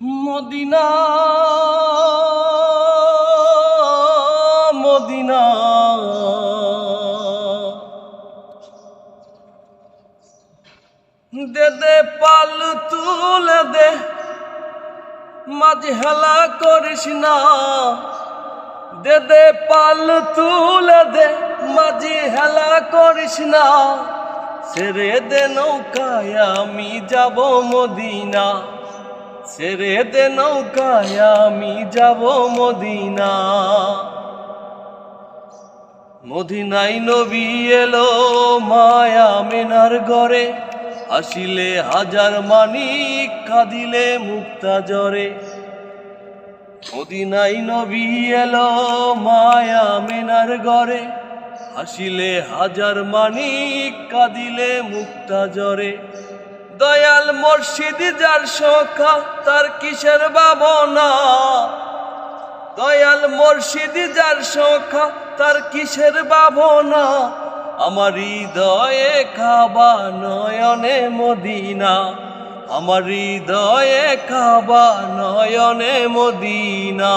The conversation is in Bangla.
Medina Medina. দে দে পাল তুলে দে মাঝে করিস না। দে দে পাল তুলে দে মাঝে হেলা করিস না। ছেড়ে দে নৌকায়, আমি যাব মদিনা। ছেড়ে দে নৌকায়, আমি যাব মদিনা। মদিনাই নবী এলো মায়া মেনার ঘরে, আসিলে হাজার মানিক, কাঁদিলে মুক্তা জরে মদিনাই নবী এলো মায়া মেনার ঘরে, আসিলে হাজার মানিক, কাঁদিলে মুক্তা জরে দয়াল মর্শিদ যার সখা তার কিসের ভাবনা? দয়াল মর্শিদ যার সখা তার কিসের ভাবনা? আমার হৃদয়ে কাবা নয়নে মদিনা। আমার হৃদয়ে কাবা নয়নে মদিনা।